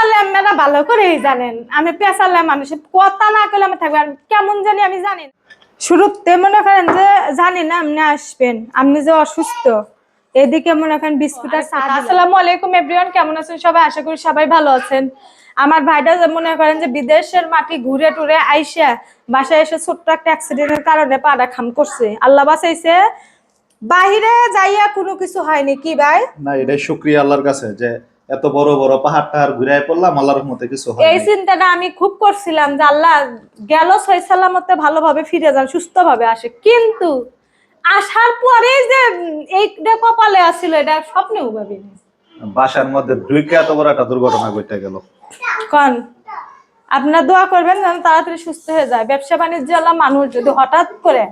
পেঁচালে আপনারা ভালো করেই জানেন। আমি পেঁচালে মানুষের কথা না করলে আমি থাকবে আর কেমন জানি আমি জানি শুরুতে মনে করেন যে জানি না আপনি আসবেন। আপনি যে অসুস্থ এদিকে মনে করেন বিস্কুট আর চা আসসালামু আলাইকুম এভরিওয়ান কেমন আছেন সবাই? আশা করি সবাই ভালো আছেন। আমার ভাইটা যে মনে করেন যে বিদেশের মাটি ঘুরে টুরে আইসা বাসায় এসে ছোট্ট একটা অ্যাক্সিডেন্টের কারণে পাড়া খাম করছে। আল্লাহ বাঁচাইছে। বাহিরে যাইয়া কোনো কিছু হয়নি কি ভাই? না এটাই শুক্রিয়া আল্লাহর কাছে যে এত বড় বড় পাহাড় টাহাড় ঘুরাই পড়লাম আল্লাহর রহমতে কিছু এই চিন্তাটা আমি খুব করছিলাম যে আল্লাহ গেল ছয় সালামতে ভালোভাবে ফিরে যান সুস্থভাবে আসে। কিন্তু আসার পরেই যে এইটা কপালে আসছিল এটা স্বপ্নেও ভাবিনি। বাসার মধ্যে ঢুকে এত বড় একটা দুর্ঘটনা ঘটে গেল। কন আপনারা দোয়া করবেন যেন তাড়াতাড়ি সুস্থ হয়ে যায়। ব্যবসা বাণিজ্য মানুষ যদি হঠাৎ করে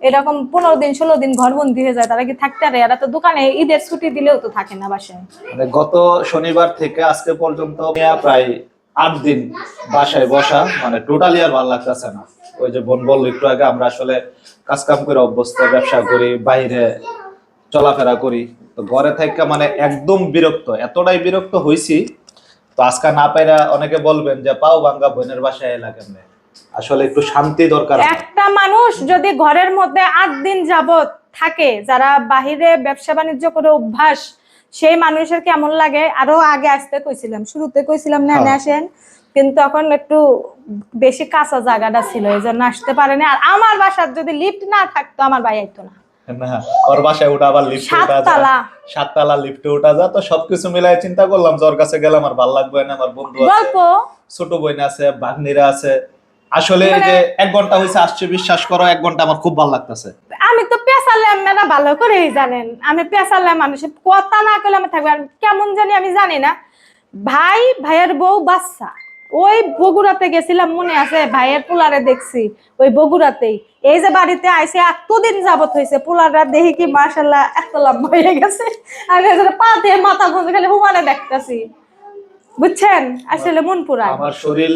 এরকম পনেরো দিন, ষোলো দিন ঘরবন্দি হয়ে যায়, তারা কি থাকতে পারে? এরা তো দোকানে ঈদের ছুটি দিলেও তো থাকে না বাসায়। মানে গত শনিবার থেকে আজকে পর্যন্ত প্রায় আট দিন বাসায় বসা মানে টোটালি আর ভালো লাগতেছে না। ওই যে বোন একটু আগে, আমরা আসলে কাজ কাম করে অভ্যস্ত, ব্যবসা করি, বাইরে চলাফেরা করি। তো ঘরে থেকে মানে একদম বিরক্ত, এতটাই বিরক্ত হইছি, তো আজকে না পাইরা অনেকে বলবেন যে পাও ভাঙ্গা বোনের বাসায় এলা কেমনে? আসলে একটু শান্তি দরকার একটা মানুষ যদি ঘরের মধ্যে আট দিন যাবত থাকে যারা বাহিরে ব্যবসা বাণিজ্য করে অভ্যাস সেই মানুষের কেমন লাগে? আরও আগে আসতে কইছিলাম শুরুতে কইছিলাম না হ্যাঁ। আসেন। কিন্তু তখন একটু বেশি কাঁচা জায়গাটা ছিল এই জন্য আসতে পারেনি আর আমার বাসার যদি লিফট না থাকতো আমার ভাই আইতো না। না ওর বাসায় উঠা আবার লিফটে উঠা যায়। সাততলা। সাততলা লিফটে উঠা যা তো সবকিছু মিলাই চিন্তা করলাম যে কাছে গেলে আমার ভালো লাগবে না আমার বন্ধু আছে ছোট বোন আছে বাগনিরা আছে। আসলে মানে- যে এক ঘণ্টা হয়েছে আসছে বিশ্বাস করো এক ঘণ্টা আমার খুব ভালো লাগতেছে। আমি তো পেঁচালে আপনারা ভালো করেই জানেন। আমি পেঁচালে মানুষের কথা না করলে আমি থাকবে। কেমন জানি আমি জানি না। ভাই ভাইয়ের বউ বাচ্চা। ওই বগুড়াতে গেছিলাম মনে আছে? ভাইয়ের পোলারে দেখছি ওই বগুড়াতেই। এই যে বাড়িতে আইসে এতদিন যাবত হয়েছে পোলাররা দেখি কি মার্শাল্লাহ এত লম্বা হয়ে গেছে। আমি পা দিয়ে মাথা গুঁজে খালি হুমানে দেখতেছি। বুঝছেন? আসলে মন পুরায়। আমার শরীর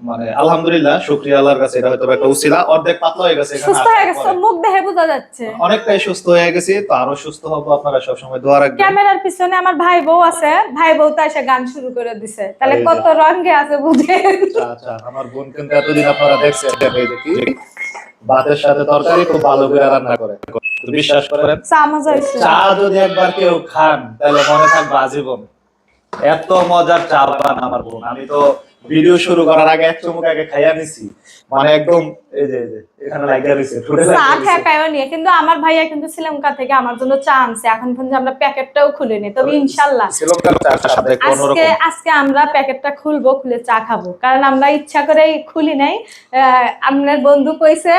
মানে আলহামদুলিল্লাহ শুক্রিয়া আল্লাহর কাছে এটা হয়তো একটা উসিলা। অর্ধেক পাতলা হয়ে গেছে সুস্থ হয়ে গেছে। মুখ দেখে বোঝা যাচ্ছে। অনেকটাই সুস্থ হয়ে গেছি তো আরও সুস্থ হব আপনারা সবসময় দোয়া রাখবেন। ক্যামেরার পিছনে আমার ভাই বউ আছে ভাই বউ তো এসে গান শুরু করে দিছে। তাহলে কত রঙে আছে বুঝে আচ্ছা আচ্ছা আমার বোন কিন্তু এতদিন আপনারা দেখছেন এই দেখি। ভাতের সাথে তরকারি খুব ভালো করে রান্না করে। বিশ্বাস করেন। চা মজা চা যদি একবার কেউ খান তাহলে মনে থাকবে আজীবন। এত মজার চা বানান আমার বোন। আমি তো ভিডিও শুরু করার আগে এক চুমুক আগে খাইয়া নিছি। মানে একদম এই যে এখানে লাগিয়ে ঠোঁটে চা নিয়ে কিন্তু আমার ভাইয়া কিন্তু শ্রীলঙ্কা থেকে আমার জন্য চা আনছে। এখন পর্যন্ত আমরা প্যাকেটটাও খুলিনি তবে ইনশাল্লাহ। শ্রীলঙ্কার সাথে আজকে আজকে আমরা প্যাকেটটা খুলবো খুলে চা খাব। কারণ আমরা ইচ্ছা করেই খুলি নাই। আহ, আপনার বন্ধু কইছে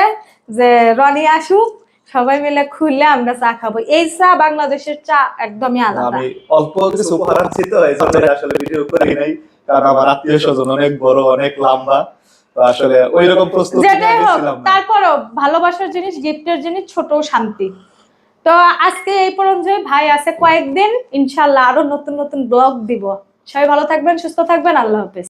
যে রনি আসুক সবাই মিলে খুললে আমরা চা খাব। এই চা বাংলাদেশের চা একদমই আলাদা। আমি অল্প কিছু উপহার তো এই জন্য আসলে ভিডিও করি নাই কারণ আমার আত্মীয় স্বজন অনেক বড় অনেক লম্বা আসলে ওই রকম প্রস্তুতি যেটাই হোক তারপরও ভালোবাসার জিনিস গিফটের জিনিস ছোট শান্তি। তো আজকে এই পর্যন্ত ভাই আছে কয়েকদিন ইনশাল্লাহ আরও নতুন নতুন ব্লগ দিব। সবাই ভালো থাকবেন সুস্থ থাকবেন আল্লাহ হাফেজ।